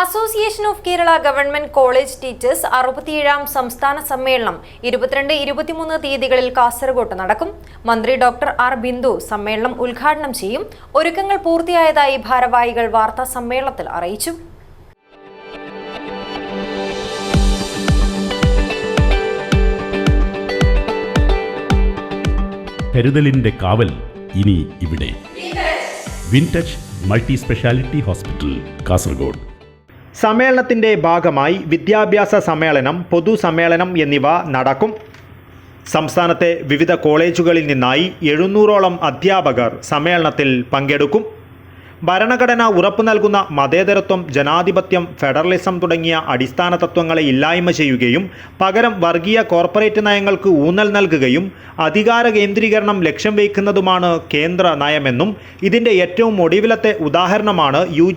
Association of Kerala government college teachers അറുപത്തിയേഴാം സംസ്ഥാന സമ്മേളനം ഇരുപത്തിരണ്ട് ഇരുപത്തിമൂന്ന് തീയതികളിൽ കാസർഗോട്ട് നടക്കും. മന്ത്രി ഡോക്ടർ ആർ ബിന്ദു സമ്മേളനം ഉദ്ഘാടനം ചെയ്യും. ഒരുക്കങ്ങൾ പൂർത്തിയായതായി ഭാരവാഹികൾ വാർത്താ സമ്മേളനത്തിൽ അറിയിച്ചു. കരുതലിന്റെ കാവൽ ഇനി ഇവിടെ. Wintouch multi speciality hospital Kasaragod. സമ്മേളനത്തിന്റെ ഭാഗമായി വിദ്യാഭ്യാസ സമ്മേളനം പൊതുസമ്മേളനം എന്നിവ നടക്കും. സംസ്ഥാനത്തെ വിവിധ കോളേജുകളിൽ നിന്നായി എഴുന്നൂറോളം അധ്യാപകർ സമ്മേളനത്തിൽ പങ്കെടുക്കും. ഭരണഘടന ഉറപ്പു നൽകുന്ന മതേതരത്വം ജനാധിപത്യം ഫെഡറലിസം തുടങ്ങിയ അടിസ്ഥാന തത്വങ്ങളെ ഇല്ലായ്മ ചെയ്യുകയും പകരം വർഗീയ കോർപ്പറേറ്റ് നയങ്ങൾക്ക് ഊന്നൽ നൽകുകയും അധികാര കേന്ദ്രീകരണം ലക്ഷ്യം വയ്ക്കുന്നതുമാണ് കേന്ദ്ര നയമെന്നും ഇതിന്റെ ഏറ്റവും ഒടുവിലത്തെ ഉദാഹരണമാണ് യു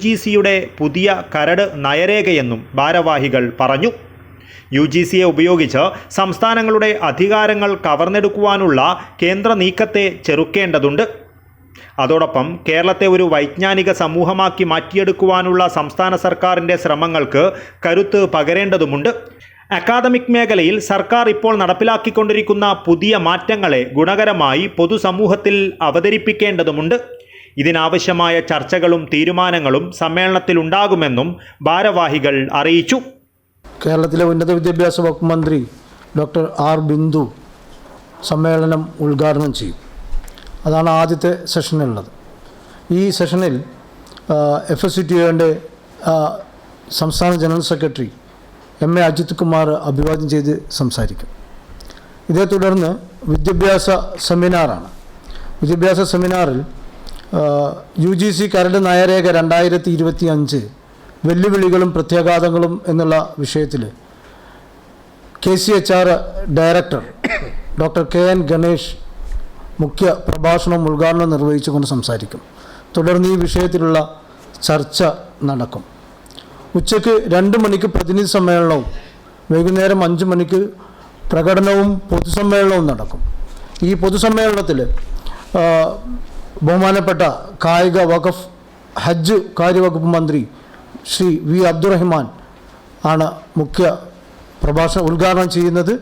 പുതിയ കരട് നയരേഖയെന്നും ഭാരവാഹികൾ പറഞ്ഞു. യു ജി സിയെ ഉപയോഗിച്ച് സംസ്ഥാനങ്ങളുടെ അധികാരങ്ങൾ കവർന്നെടുക്കുവാനുള്ള കേന്ദ്ര നീക്കത്തെ ചെറുക്കേണ്ടതുണ്ട്. അതോടൊപ്പം കേരളത്തെ ഒരു വൈജ്ഞാനിക സമൂഹമാക്കി മാറ്റിയെടുക്കുവാനുള്ള സംസ്ഥാന സർക്കാരിന്റെ ശ്രമങ്ങൾക്ക് കരുത്ത് പകരേണ്ടതുമുണ്ട്. അക്കാദമിക് മേഖലയിൽ സർക്കാർ ഇപ്പോൾ നടപ്പിലാക്കിക്കൊണ്ടിരിക്കുന്ന പുതിയ മാറ്റങ്ങളെ ഗുണകരമായി പൊതുസമൂഹത്തിൽ അവതരിപ്പിക്കേണ്ടതുമുണ്ട്. ഇതിനാവശ്യമായ ചർച്ചകളും തീരുമാനങ്ങളും സമ്മേളനത്തിലുണ്ടാകുമെന്നും ഭാരവാഹികൾ അറിയിച്ചു. കേരളത്തിലെ ഉന്നത വിദ്യാഭ്യാസ വകുപ്പ് മന്ത്രി ഡോക്ടർ ആർ ബിന്ദു സമ്മേളനം ഉദ്ഘാടനം ചെയ്യും. അതാണ് ആദ്യത്തെ സെഷനുള്ളത്. ഈ സെഷനിൽ എഫ് എസ് ടി ഒന്റെ സംസ്ഥാന general secretary M A Ajith Kumar അഭിവാദ്യം ചെയ്ത് സംസാരിക്കും. ഇതേ തുടർന്ന് വിദ്യാഭ്യാസ സെമിനാറാണ്. വിദ്യാഭ്യാസ സെമിനാറിൽ യു ജി സി കരട് നയരേഖ രണ്ടായിരത്തി ഇരുപത്തി അഞ്ച് വെല്ലുവിളികളും പ്രത്യാഘാതങ്ങളും എന്നുള്ള വിഷയത്തിൽ K C H R director doctor K N Ganesh മുഖ്യ പ്രഭാഷണം ഉദ്ഘാടനം നിർവഹിച്ചുകൊണ്ട് സംസാരിക്കും. തുടർന്ന് ഈ വിഷയത്തിലുള്ള ചർച്ച നടക്കും. ഉച്ചയ്ക്ക് രണ്ട് മണിക്ക് പ്രതിനിധി സമ്മേളനവും വൈകുന്നേരം അഞ്ച് മണിക്ക് പ്രകടനവും പൊതുസമ്മേളനവും നടക്കും. ഈ പൊതുസമ്മേളനത്തിൽ ബഹുമാനപ്പെട്ട കായിക വഖഫ് ഹജ്ജ് കാര്യവകുപ്പ് മന്ത്രി ശ്രീ വി അബ്ദുറഹ്മാൻ ആണ് മുഖ്യ പ്രഭാഷണം ഉദ്ഘാടനം ചെയ്യുന്നത്.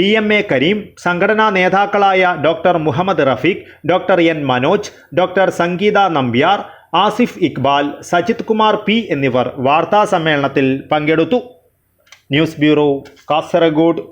ടി എം എ കരീം സംഘടനാ നേതാക്കളായ doctor Muhammad Rafeeq doctor N Manoj doctor Sangeetha Nambiar Asif Iqbal Sajith Kumar P എന്നിവർ വാർത്താ സമ്മേളനത്തിൽ പങ്കെടുത്തു. News bureau Kasaragod.